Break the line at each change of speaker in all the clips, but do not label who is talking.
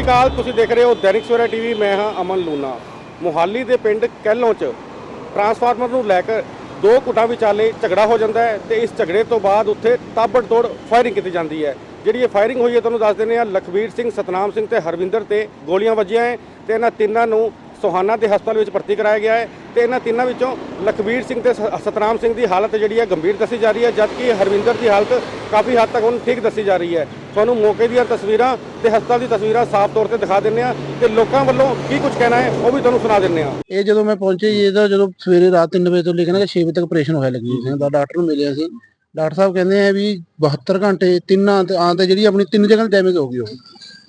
ਸ੍ਰੀ ਅਕਾਲ, ਤੁਸੀਂ ਦੇਖ ਰਹੇ ਹੋ ਦੈਨਿਕ ਸਵੇਰਾ ਟੀਵੀ, ਮੈਂ ਹਾਂ ਅਮਨ ਲੂਨਾ। ਮੁਹਾਲੀ ਦੇ ਪਿੰਡ ਕਹਿਲੋਂ 'ਚ ਟਰਾਂਸਫਾਰਮਰ ਨੂੰ ਲੈ ਕੇ ਦੋ ਗੁੱਟਾਂ ਵਿਚਾਲੇ ਝਗੜਾ ਹੋ ਜਾਂਦਾ ਹੈ ਤੇ ਇਸ ਝਗੜੇ ਤੋਂ ਬਾਅਦ ਉੱਥੇ ਤਾਬੜਤੋੜ ਫਾਇਰਿੰਗ ਕੀਤੀ ਜਾਂਦੀ ਹੈ। ਜਿਹੜੀ ਇਹ ਫਾਇਰਿੰਗ ਹੋਈ ਹੈ, ਤੁਹਾਨੂੰ ਦੱਸ ਦਿੰਦੇ ਹਾਂ ਲਖਵੀਰ ਸਿੰਘ, ਸਤਨਾਮ ਸਿੰਘ ਤੇ ਹਰਵਿੰਦਰ ਤੇ ਗੋਲੀਆਂ ਵੱਜੀਆਂ ਹੈ ਤੇ ਇਹਨਾਂ ਤਿੰਨਾਂ ਨੂੰ ਸੋਹਾਨਾ ਦੇ ਹਸਪਤਾਲ ਵਿੱਚ ਭਰਤੀ ਕਰਾਇਆ ਗਿਆ ਹੈ ਤੇ ਇਹਨਾਂ ਤਿੰਨਾਂ ਵਿੱਚੋਂ ਲਖਵੀਰ ਸਿੰਘ ਤੇ ਸਤਨਾਮ ਸਿੰਘ ਦੀ ਹਾਲਤ ਜਿਹੜੀ ਹੈ ਗੰਭੀਰ ਦੱਸੀ ਜਾ ਰਹੀ ਹੈ, ਜਦਕਿ ਹਰਵਿੰਦਰ ਦੀ ਹਾਲਤ ਕਾਫੀ ਹੱਦ ਤੱਕ ਹੁਣ ਠੀਕ ਦੱਸੀ ਜਾ ਰਹੀ ਹੈ। ਤੁਹਾਨੂੰ ਮੌਕੇ ਦੀਆਂ ਤਸਵੀਰਾਂ ਤੇ ਹਸਪਤਾਲ ਦੀ ਤਸਵੀਰਾਂ ਸਾਫ਼ ਤੌਰ ਤੇ ਦਿਖਾ ਦਿੰਦੇ ਆ ਤੇ ਲੋਕਾਂ ਵੱਲੋਂ ਕੀ ਕੁਝ ਕਹਿਣਾ ਹੈ ਉਹ ਵੀ ਤੁਹਾਨੂੰ ਸੁਣਾ ਦਿੰਦੇ ਆ
ਇਹ ਜਦੋਂ ਮੈਂ ਪਹੁੰਚੇ ਜੀ, ਇਹਦਾ ਜਦੋਂ ਸਵੇਰੇ ਰਾਤ 3 ਵਜੇ ਤੋਂ ਲੈ ਕੇ ਨਾ 6 ਵਜੇ ਤੱਕ ਆਪਰੇਸ਼ਨ ਹੋਇਆ ਲੱਗੀ ਸਿੰਘ ਦਾ ਡਾਕਟਰ ਨੂੰ ਮਿਲਿਆ ਸੀ। ਡਾਕਟਰ ਸਾਹਿਬ ਕਹਿੰਦੇ ਆ ਵੀ 72 ਘੰਟੇ ਤਿੰਨਾਂ ਤੇ ਆਂ ਤੇ ਜਿਹੜੀ ਆਪਣੀ ਤਿੰਨ ਜਗ੍ਹਾ ਡੈਮੇਜ ਹੋ ਗਈ ਉਹ।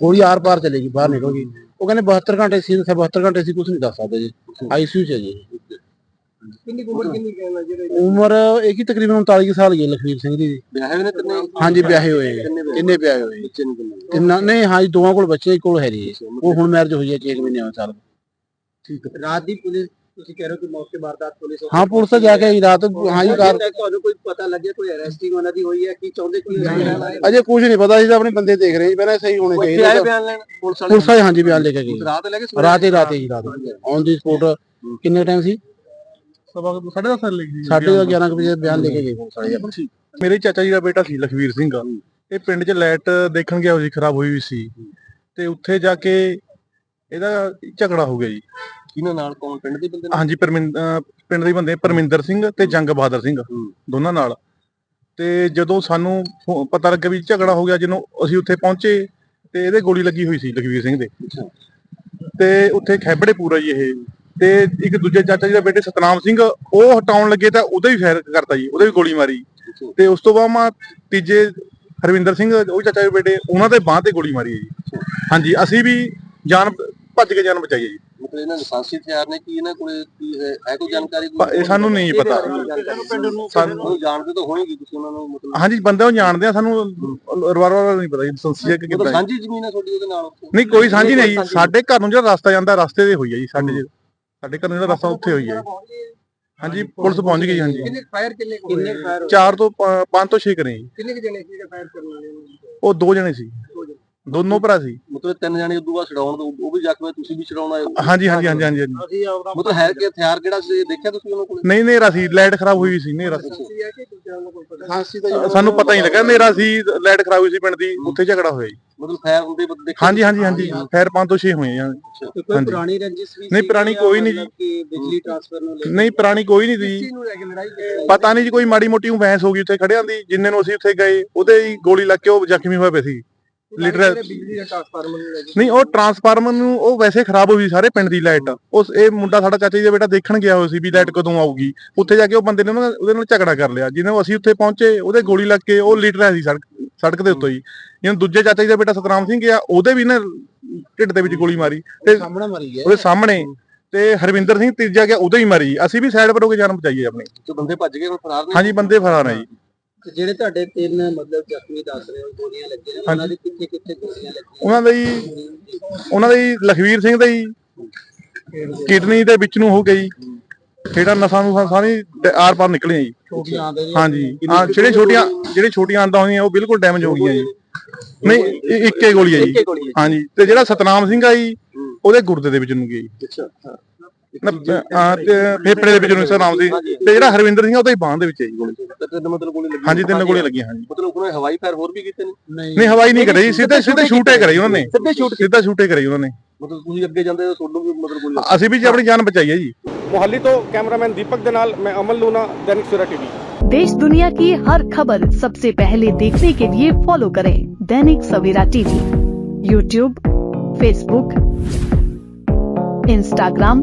ਗੋਲੀ ਆਰ ਪਾਰ ਚਲੇਗੀ, ਬਾਹਰ ਨਿਕਲ ਗਈ ਉਹ ਕਹਿੰਦੇ 72 ਘੰਟੇ ਸੀ 72 ਘੰਟੇ ਸੀ ਕੁਝ ਨਹੀਂ ਦੱਸ ਸਕਦੇ ਜੀ। ਆਈਸੀਯੂ ਚ ਹੈ ਜੀ।
ਕਿੰਨੀ ਉਮਰ ਕਿੰਨੀ ਕਹਿਣਾ ਜਿਹੜੇ
ਉਮਰ ਇਹ ਕੀ ਤਕਰੀਬਨ 39 ਕੁ ਸਾਲ ਗਈ ਲਖਵੀਰ ਸਿੰਘ ਦੀ।
ਵਿਆਹੇ ਹੋਏ ਨੇ ਤਿੰਨੇ?
ਹਾਂਜੀ ਵਿਆਹੇ ਹੋਏ। ਤਿੰਨੇ ਵਿਆਹੇ ਹੋਏ
ਬੱਚੇ ਨੂੰ ਕਿੰਨੇ?
ਨਹੀਂ ਹਾਂਜੀ ਦੋਵਾਂ ਕੋਲ ਬੱਚੇ ਕੋਲ ਹੈ ਜੀ। ਉਹ ਹੁਣ ਮੈਰਿਜ ਹੋਈ ਹੈ 6 ਮਹੀਨੇ ਹੋਏ ਸਾਲ।
ਠੀਕ ਹੈ। ਰਾਤ ਦੀ ਪੁਲਿਸ ਤੁਸੀਂ ਕਹਿ ਰਹੇ ਹੋ ਕਿ ਮੌਕੇ ਵਾਰਦਾਤ ਪੁਲਿਸ
ਹਾਂ ਪੁਲਿਸ ਤਾਂ ਜਾ ਕੇ ਆਈ ਰਾਤ ਹਾਂਜੀ ਕਾਰ
ਤੁਹਾਨੂੰ ਕੋਈ ਪਤਾ ਲੱਗਿਆ ਕੋਈ ਅਰੈਸਟਿੰਗ ਉਹਨਾਂ ਦੀ ਹੋਈ ਹੈ? ਕੀ ਚਾਹੁੰਦੇ ਕੀ
ਅਜੇ ਕੁਝ ਨਹੀਂ ਪਤਾ ਸੀ ਤਾਂ ਆਪਣੇ ਬੰਦੇ ਦੇਖ ਰਹੇ ਸੀ ਪਹਿਲਾਂ ਸਹੀ ਹੋਣੇ ਚਾਹੀਦੇ
ਬਿਆਨ ਲੈਣ? ਪੁਲਿਸ
ਪੁਲਿਸ ਵਾਲੇ ਹਾਂਜੀ ਬਿਆਨ ਲੈ ਕੇ ਗਈ
ਰਾਤ ਲੈ ਕੇ
ਰਾਤ ਹੀ ਰਾਤ ਹੀ ਰਾਤ ਔਨ ਦੀ ਸਪੋਟ ਕਿੰਨੇ ਟਾਈਮ ਸੀ?
ਸਵਾ ਸਾਢੇ ਦਸ ਸਾਲ ਲੱਗੀ
ਸਾਢੇ 11 ਵਜੇ ਬਿਆਨ ਲੈ ਕੇ ਗਏ। ਪੁਲਿਸ ਵਾਲੇ
ਮੇਰੇ ਚਾਚਾ ਜੀ ਦਾ ਬੇਟਾ ਸੀ ਲਖਵੀਰ ਸਿੰਘ ਇਹ ਪਿੰਡ 'ਚ ਲਾਈਟ ਦੇਖਣ ਗਿਆ ਹੋਈ ਖਰਾਬ ਹੋਈ ਹੋਈ ਸੀ। ਤੇ ਉੱਥੇ ਜਾ ਕੇ ਇਹਦਾ ਝਗੜਾ ਹੋ ਗਿਆ ਜੀ।
ਕਿਹਨਾਂ ਨਾਲ? ਕੌਣ? ਪਿੰਡ ਦੇ ਬੰਦੇ
ਹਾਂਜੀ ਪਰਮਿੰ- ਅਹ ਪਿੰਡ ਦੇ ਬੰਦੇ ਪਰਮਿੰਦਰ ਸਿੰਘ ਤੇ ਜੰਗ ਬਹਾਦਰ ਸਿੰਘ ਦੋਨਾਂ ਨਾਲ। ਤੇ ਜਦੋਂ ਸਾਨੂੰ ਫੋ- ਪਤਾ ਲੱਗਾ ਵੀ ਝਗੜਾ ਹੋ ਗਿਆ ਜਦੋਂ ਅਸੀਂ ਉੱਥੇ ਪਹੁੰਚੇ ਤੇ ਇਹਦੇ ਗੋਲੀ ਲੱਗੀ ਹੋਈ ਸੀ ਲਖਵੀਰ ਸਿੰਘ ਦੇ। ਤੇ ਉੱਥੇ ਖੈਬੜੇ ਪੂਰਾ ਜੀ ਇਹ। ਤੇ ਇੱਕ ਦੂਜੇ ਚਾਚਾ ਜੀ ਦਾ ਬੇਟੇ ਸਤਨਾਮ ਸਿੰਘ ਉਹ ਹਟਾਉਣ ਲੱਗੇ ਤਾਂ ਉਹਦੇ ਵੀ ਫਾਇਰ ਕਰਤਾ ਜੀ ਉਹਦੇ ਵੀ ਗੋਲੀ ਮਾਰੀ। ਤੇ ਉਸ ਤੋਂ ਬਾਅਦ ਮਾ ਤੀਜੇ ਹਰਵਿੰਦਰ ਸਿੰਘ ਉਹ ਚਾਚਾ ਦੇ ਬੇਟੇ ਉਹਨਾਂ ਦੇ ਬਾਹ ਤੇ ਗੋਲੀ ਮਾਰੀ ਹੈ ਜੀ। ਹਾਂਜੀ ਅਸੀਂ ਵੀ ਜਾਨ ਭੱਜ ਕੇ ਜਾਨ ਬਚਾਈ ਹੈ ਜੀ।
ਮਤਲਬ ਇਹਨਾਂ ਲਾਇਸੈਂਸੀ ਹਥਿਆਰ ਨੇ ਕੀ ਇਹਨਾਂ ਕੋਲੇ ਕੀ ਹੈ? ਹੈ ਕੋਈ ਜਾਣਕਾਰੀ
ਪ- ਇਹ ਸਾਨੂੰ ਨਹੀਂ ਪਤਾ। ਸਾਨੂੰ
ਜਾਣਦੇ ਤਾਂ ਹੋਣਗੇ ਤੁਸੀਂ ਉਹਨਾਂ ਨੂੰ ਮਤਲਬ
ਹਾਂਜੀ ਬੰਦੇ ਉਹ ਜਾਣਦੇ ਆ ਸਾਨੂੰ ਰਿਵਾਲਵਰ ਨਹੀਂ ਪਤਾ ਜੀ ਸੰਸੀ ਕਿ
ਉਹ ਤਾਂ
ਕਿੱਦਾਂ
ਸਾਂਝੀ ਜ਼ਮੀਨ ਹੈ ਤੁਹਾਡੀ ਉਹਦੇ ਨਾਲ ਉੱਥੇ?
ਨਹੀਂ ਕੋਈ ਸਾਂਝੀ ਨਹੀਂ। ਜੀ ਸਾਡੇ ਘਰ ਨੂੰ ਜਿਹੜਾ ਰਸਤਾ ਜਾਂਦਾ ਰਸਤੇ ਤੇ ਹੋਈ ਹੈ ਜੀ ਸਾਡੇ ਜੀ ਸਾਡੇ ਘਰ ਨੂੰ ਜਿਹੜਾ ਰਸਤਾ ਉੱਥੇ ਹੋਈ ਹੈ ਹਾਂਜੀ। ਪੁਲਿਸ ਪਹੁੰਚ ਗਈ ਜੀ, ਹਾਂਜੀ।
ਕਿੰਨੇ ਫਾਇਰ ਕਿੰਨੇ ਕਿੰਨੇ ਫਾਇਰ
ਚਾਰ ਤੋਂ ਪੰਜ ਤੋਂ 6 ਕਰੇ ਜੀ।
ਕਿੰਨੇ ਜਣੇ ਸੀ ਫਾਇਰ ਕਰਨ ਵਾਲੇ?
ਉਹ ਦੋ ਜਣੇ ਸੀ। ਦੋਨੋਂ ਭਰਾ ਸੀ।
ਮਤਲਬ ਤਿੰਨ ਜਣੇ ਉਦੋਂ ਬਾਅਦ ਛਡਾਉਣ ਤੋਂ ਉਹ ਵੀ ਜ਼ਖਮ ਤੁਸੀਂ ਵੀ ਛਡਾਉਣਾ ਹੈ।
ਹਾਂਜੀ ਹਾਂਜੀ ਹਾਂਜੀ ਹਾਂਜੀ ਹਾਂਜੀ।
ਅਸੀਂ ਆਪਦਾ
ਮਤਲਬ ਹੈ ਕਿ ਹਥਿਆਰ ਕਿਹੜਾ ਸੀ ਦੇਖਿਆ ਤੁਸੀਂ ਉਹਨਾਂ ਕੋਲ?
ਨਹੀਂ ਨੇਰਾ ਸੀ ਲਾਈਟ ਖਰਾਬ ਹੋਈ ਸੀ ਨੇਰਾ ਸੀ।
ਖਾਂਸੀ ਦਾ
ਸਾਨੂੰ ਪਤਾ ਹੀ ਲੱਗਾ ਨੇਰਾ ਸੀ ਲਾਈਟ ਖਰਾਬ ਹੋਈ ਸੀ ਪਿੰਡ ਦੀ ਉੱਥੇ ਝਗੜਾ ਹੋਇਆ ਜੀ।
ਮਤਲਬ ਫਾਇਰ ਹੁੰਦੇ ਬੰਦੇ ਦੇਖੇ?
ਹਾਂਜੀ ਹਾਂਜੀ ਹਾਂਜੀ ਫੇਰ ਪੰਜ ਤੋਂ 6 ਹੋਏ ਆ।
ਕੋਈ
ਹਾਂਜੀ।
ਪੁਰਾਣੀ ਰੰਜਿਸ਼ ਵੀ
ਨਹੀਂ,
ਸੀ
ਪੁਰਾਣੀ
ਜਾਂ
ਕੋਈ ਨਹੀਂ
ਮਤਲਬ ਕਿ ਬਿਜਲੀ ਟ੍ਰਾਂਸਫਰ ਨੂੰ ਲੈ
ਨਹੀਂ ਪੁਰਾਣੀ ਕੋਈ ਨਹੀਂ ਸੀ।
ਕੇ ਨੂੰ ਲੈ ਕੇ ਲੜਾਈ ਕੀਤੀ
ਪਤਾ ਨਹੀਂ ਜੀ ਕੋਈ ਮਾੜੀ ਮੋਟੀ ਬਹਿਸ ਹੋ ਗਈ ਉੱਥੇ ਖੜਿਆਂ ਦੀ ਜਿੰਨੇ ਨੂੰ ਅਸੀਂ ਉੱਥੇ ਗਏ ਉਹਦੇ ਹੀ ਗੋਲੀ ਲੱਗ ਕੇ ਉਹ ਜ਼ਖਮੀ ਹੋਏ ਪਏ ਸੀ। ਲੀਡਰ
ਬਿਜਲੀ ਦਾ ਟ੍ਰਾਂਸਫਾਰਮਰ ਨੂੰ ਲੈ ਕੇ
ਨਹੀਂ ਉਹ ਟਰਾਂਸਫਾਰਮਰ ਨੂੰ ਉਹ ਵੈਸੇ ਖਰਾਬ ਹੋਈ ਸਾਰੇ ਪਿੰਡ ਦੀ ਲਾਈਟ ਉਸ ਇਹ ਮੁੰਡਾ ਸਾਡਾ ਚਾਚਾ ਜੀ ਦਾ ਬੇਟਾ ਦੇਖਣ ਗਿਆ ਹੋਇਆ ਸੀ ਵੀ ਲਾਈਟ ਕਦੋਂ ਆਊਗੀ। ਉੱਥੇ ਜਾ ਕੇ ਉਹ ਬੰਦੇ ਨੇ ਉਹਨਾਂ- ਉਹਦੇ ਨਾਲ ਝਗੜਾ ਕਰ ਲਿਆ। ਜਿਹਨੇ ਅਸੀਂ ਉੱਥੇ ਪਹੁੰਚੇ ਉਹਦੇ ਗੋਲੀ ਲੱਗ ਕੇ ਉਹ ਲੀਟਰ ਰਿਹਾ ਸੀ ਸੜਕ ਸੜਕ ਦੇ ਉੱਤੇ ਹੀ। ਜਦੋਂ ਦੂਜੇ ਚਾਚਾ ਜੀ ਦਾ ਬੇਟਾ ਸਤਨਾਮ ਸਿੰਘ ਗਿਆ ਉਹਦੇ ਵੀ ਨੇ ਢਿੱਡ ਦੇ ਵਿੱਚ ਗੋਲੀ ਮਾਰੀ। ਤੇ
ਸਾਹਮਣੇ ਮਰੀ ਗਿਆ।
ਉਹਦੇ ਸਾਹਮਣੇ। ਤੇ ਹਰਵਿੰਦਰ ਸਿੰਘ ਤੀਜਾ ਗਿਆ ਉਹਦੇ ਹੀ ਮਾਰੀ। ਅਸੀਂ ਵੀ ਸਾਈਡ ਪਰ ਹੋ ਕੇ ਜਾਨ ਬਚਾਈਏ ਆਪਣੀ।
ਤੇ ਬੰਦੇ ਭੱਜ ਗਏ ਹੁਣ ਫਰਾਰ ਨੇ।
ਹਾਂਜੀ ਬੰਦੇ ਫਰਾਰ ਆ ਜੀ।
ਤੇ ਜਿਹੜੇ ਤੁਹਾਡੇ ਤਿੰਨ ਮਤਲਬ ਜ਼ਖਮੀ ਦੱਸ ਰਹੇ ਹੋ ਗੋਲੀਆਂ ਲੱਗੀਆਂ ਨੇ ਉਹਨਾਂ ਦੇ ਕਿੱਥੇ ਕਿੱਥੇ ਗੋਲੀਆਂ ਲੱਗੀਆਂ?
ਉਹਨਾਂ ਦਾ ਉਹਨਾਂ ਦਾ ਲਖਵੀਰ ਸਿੰਘ ਦਾ ਹੀ। ਕਿਡਨੀ ਦੇ ਵਿੱਚ ਨੂੰ ਹੋ ਗਈ ਜਿਹੜਾ ਨਸਾਂ ਨੂੰ ਸਾਰੀ ਆਰ ਪਾਰ ਨਿਕਲੀਆਂ ਜੀ। ਹਾਂਜੀ। ਹਾਂ ਜਿਹੜੇ ਛੋਟੀਆਂ ਜਿਹੜੇ ਛੋਟੀਆਂ ਆਂਦਾਂ ਹੋਈਆਂ ਉਹ ਬਿਲਕੁਲ ਡੈਮੇਜ ਹੋ ਗਈਆਂ ਜੀ। ਨਹੀਂ ਇੱਕੇ ਗੋਲੀ ਹੈ ਜੀ। ਹਾਂਜੀ। ਤੇ ਜਿਹੜਾ ਸਤਨਾਮ ਸਿੰਘ ਆ ਜੀ ਉਹਦੇ ਗੁਰਦੇ ਦੇ ਵਿੱਚ ਨੂੰ ਗਈ
ਅੱਛਾ।
ਹਾਂ ਤੇ ਫੇਫੜੇ ਦੇ ਵਿੱਚ ਨੂੰ ਸਤਨਾਮ ਸੀ ਤੇ ਜਿਹੜਾ ਹਰਵਿੰਦਰ ਸਿੰਘ ਆ ਉਹਦੇ ਬਾਹ ਦੇ ਵਿੱਚ ਹੈ ਜੀ ਗੋਲੀ
ਤੇ ਤਿੰਨ ਮਤਲਬ ਗੋਲੀ ਲੱਗੀ
ਹਾਂਜੀ ਤਿੰਨ ਗੋਲੀਆਂ ਲੱਗੀਆਂ ਹਾਂਜੀ
ਮਤਲਬ ਉਹਨਾਂ ਨੇ ਹਵਾਈ ਫਾਇਰ ਹੋਰ ਵੀ ਕੀਤੇ ਨੇ
ਨਹੀਂ
ਨਹੀਂ ਹਵਾਈ ਨਹੀਂ ਕਰੀ ਸਿੱਧੇ ਸਿੱਧੇ ਸ਼ੂਟੇ ਕਰਾਈ ਉਹਨਾਂ ਨੇ
ਸਿੱਧੇ ਸ਼ੂਟ
ਸਿੱਧਾ ਸ਼ੂਟੇ ਕਰਾਈ ਉਹਨਾਂ ਨੇ
ਮਤਲਬ ਤੁਸੀਂ ਅੱਗੇ ਜਾਂਦੇ ਹੋ ਤੁਹਾਨੂੰ ਵੀ ਮਤਲਬ ਗੋਲੀ
ਅਸੀਂ ਵੀ ਜੀ ਆਪਣੀ ਜਾਨ ਬਚਾਈ ਹੈ ਜੀ
ਮੁਹੱਲੀ ਤੋਂ ਕੈਮਰਾਮੈਨ ਦੀਪਕ ਦੇ ਨਾਲ ਮੈਂ ਅਮਨ ਲੂਨਾ ਦੈਨਿਕ ਸਵੇਰਾ ਟੀਵੀ
देश दुनिया की हर खबर सबसे पहले देखने के लिए फॉलो करें Dainik Savera TV YouTube Facebook Instagram